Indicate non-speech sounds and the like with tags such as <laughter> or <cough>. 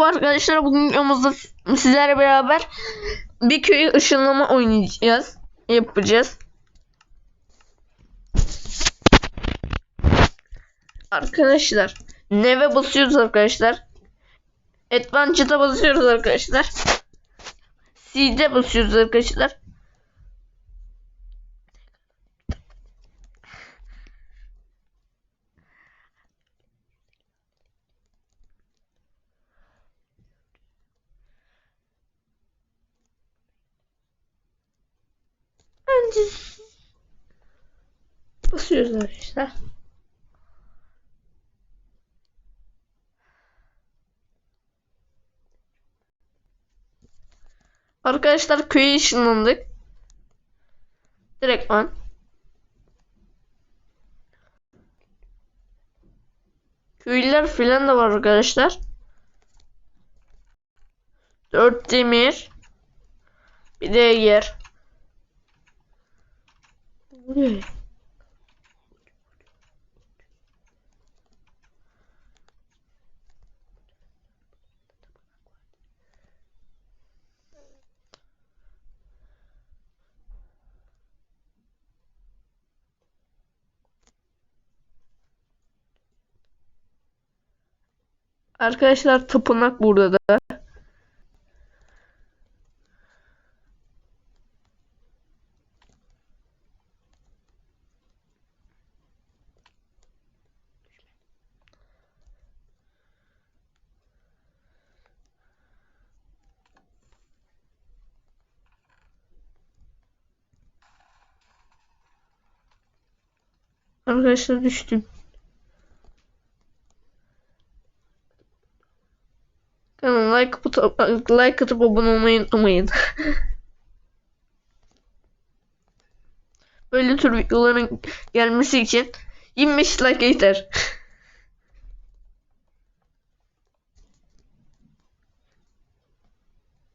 Merhaba arkadaşlar bugün videomuzda sizlerle beraber bir köyü ışınlama oynayacağız. Yapacağız. Arkadaşlar neve basıyoruz arkadaşlar. Advance'a basıyoruz arkadaşlar. C'de basıyoruz arkadaşlar. Bence basıyoruz arkadaşlar. Arkadaşlar köye ışınlandık. Direktman. Köylüler filan da var arkadaşlar. Dört demir. Bir de yer. Bu? Arkadaşlar tapınak burada da. Arkadaşlar düştüm. Kanala like atıp, like atıp abone olmayı unutmayın. <laughs> Böyle tür videoların gelmesi için 25 like yeter. <laughs>